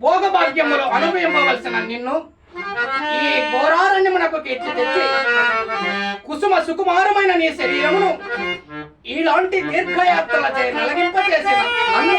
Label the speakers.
Speaker 1: భోగ భోగభాగ్యములు అనుభవింపవలసిన నిన్ను ఈ ఘోరారణ్యమునకు కీర్తి తెచ్చి కుసుమ సుకుమారమైన నీ శరీరమును ఇలాంటి దీర్ఘయాత్రలచే నలగింప చేసిన నన్ను